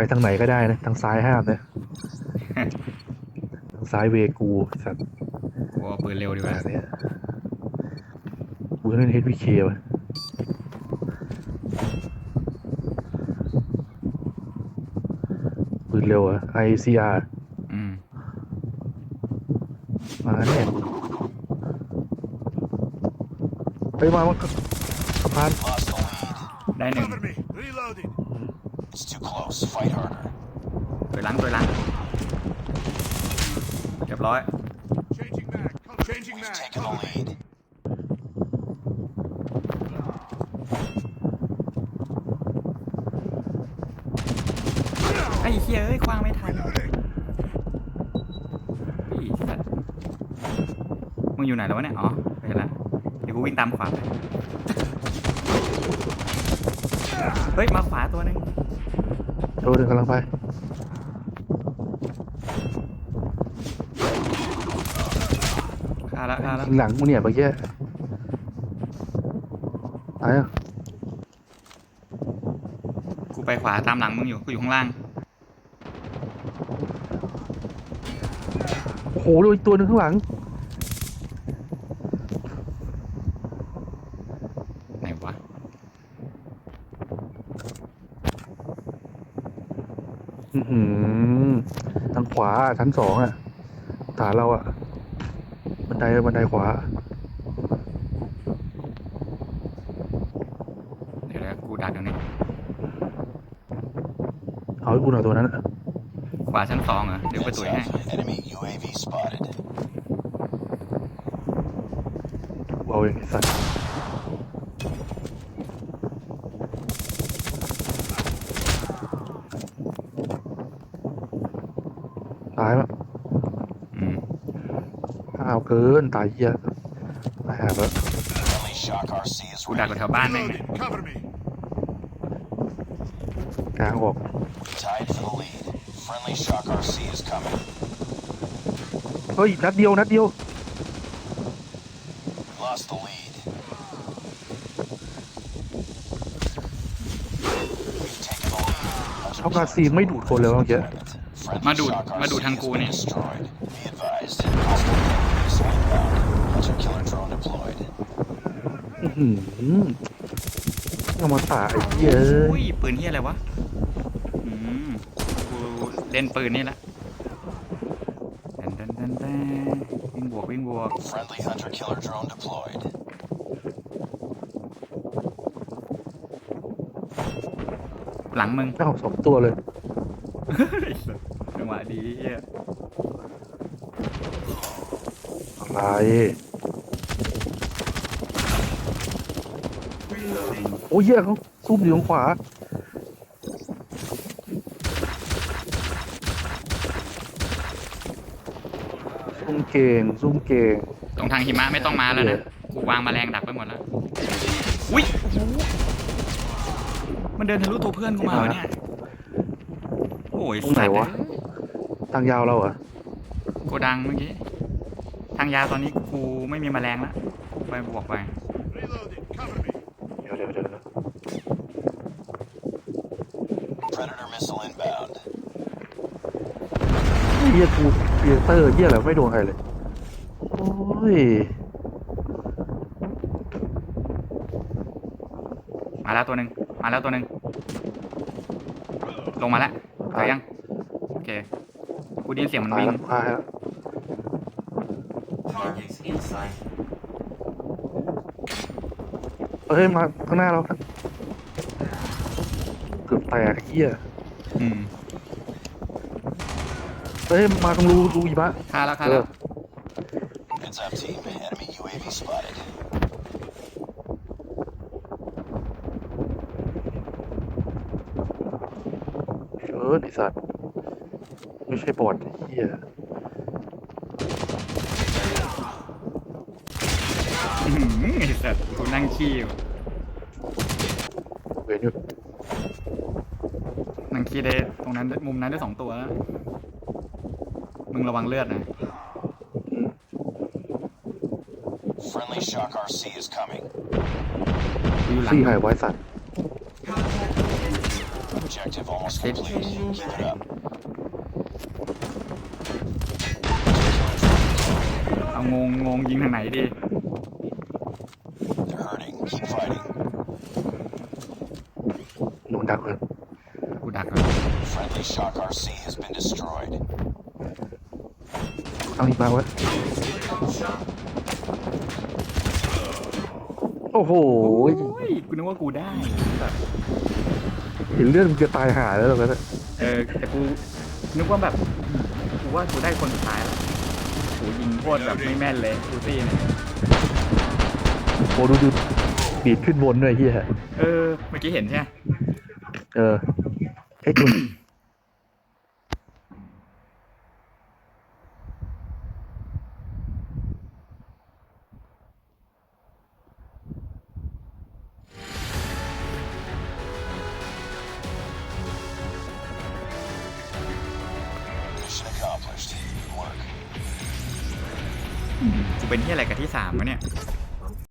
ไปทางไหนก็ได้นะ ทางซ้ายห้ามนะ ทางซ้ายเวกูสัตว์กูเอาปืนเร็วดีกว่าแบบเนี้ยกูเล่น HVK วะปืนเร็วอะ ICR อืม มาเนี่ยไปมามันสะพาน Lost the lead. ได้หนึ่ง Cover me. Reloading. It's too close. Fight harder. ตัวหลังตัวหลังเรียบร้อย Changing mag. Cover. Changing We've mag. taken the Cover me. lead. ไอ้เฮียเอ้ยคว้างไม่ทัน Reloading. อีสัตว์มึงอยู่ไหนแล้ววะเนี่ย อ๋อไปเห็นละเดี๋ยวกูวิ่งตามขวาไป เฮ้ย มาขวาตัวหนึง ตัวหนึ่งกำลังไปฆ่าละฆ่าละยิงหลังมึงเนี่ยเมื่อกี้ตายอะกูไปขวาตามหลังมึงอยู่กูอยู่ข้างล่างโอ้โหดูอีกตัวหนึ่งข้างหลัง ไหนวะ อือหือ ทางขวาชั้นสองอะ ฐานเราอะ บันไดบันไดขวา เดี๋ยวนะกูดักตรงนี้เอาให้กูหน่อยตัวนั้นอะขวาชั้นสองเหรอเดี๋ยวไป Heads ตุ๋ยให้ up. Enemy UAV spotted. กูเอาเองไอ้สัตว์ตายปะ อืม อ้าวเกินตายเหี้ยตายหาแล้ว Friendly shock RC is กูดัก ready. อยู่แถวบ้านแม่งเนี่ย Reloading. Cover me. กลางออก Tied for the lead. Friendly shock RC is coming. เฮ้ยนัดเดียวนัดเดียว Lost the lead. We've taken the lead. ช็อกกาซีนไม่ดูดคนเลยวะเมื่อกี้ Friendly มาดูด shock มาดูด RC ทาง has กู been เนี่ย destroyed. Be advised. Hostile อื้อหือเอามาตาไอ้เหี้ยเอ้อุ้ยยปืนเฮียอะไรวะอืมกูเล่นปืนนี่แหละเดนเดนเดนเดนวิ่งบวกวิ่งบวก Friendly hunter killer drone deployed. หลังมึง เอ้าสองตัวเลยจังหวะดีเฮียอะไร โอ้ยเหี้ยเขาซุ่มอยู่ทางขวา ซุ่มเก่งซุ่มเก่งตรงทางหิมะไม่ต้องมาแล้วนะ กูวางแมลงดักไปหมดแล้ว อุ้ยโอ้โหมันเดินทะลุตัวเพื่อนกูมาเหรอเนี่ย โอ้ยตรงไหนวะสัตเอ้ย ทางยาวเราเหรอะโกดังเมื่อกี้ ทางยาวตอนนี้กูไม่มีแมลงแล้วไปบวกไป Reloading. Predator missile inbound. เฮียกูเปียเตอร์เฮียอะไรไม่โดนใครเลย โอ้ย มาแล้วตัวหนึ่งมาแล้วตัวหนึ่งลงมาแล้วเจอยังโอเคกูไดยินเสียงมันตายวิ่งแล้วตายแล้ว Targets in sight. เฮ้ยมาข้างหน้าเราเกือบแตกเฮียอืมเฮ้ยมาตรงรูรูอีบะฆ่าแล้วฆ่าเอแล้อว Heads up, team. Enemy UAV spotted. เออไอสัตว์ไม่ใช่บอดไอ้เฮีย อื้อหือไอ้สัตว์กูนั่งขี้อยู่เวนอยู่นั่งขี้ได้ตรงนั้นมุมนั้นได้สองตัวแล้วมึงระวังเลือดนะ Friendly shock RC is coming. กูอยู่หลังซี่หายไว้สัตว์ Contact with enemy. objective almost That's it. complete. Keep it up. เอางงงงยิงทางไหนดี They're hurting. Keep fighting. โดนดักเลยกูดักแล้ว Friendly Shock RC has been destroyed. เอาอีกมาวะโอ้โหโอ้ยกูนึกว่ากูได้แบบเห็นเลือดมันจะตายหาแล้วแล้วนะเออแต่กูนึกว่าแบบกูว่ากูได้คนสุดท้ายแล้วกูยิงโคตรแบบไม่แม่นเลยกูซี่เนี่ยโอ้ดูดู ดีดขึ้นบนด้วยเฮียเออ เมื่อกี้เห็นใช่ไหมเออเอ้ยตัว Mission accomplished. Good work. กูเป็นที่อะไรกับที่สามวะเนี่ย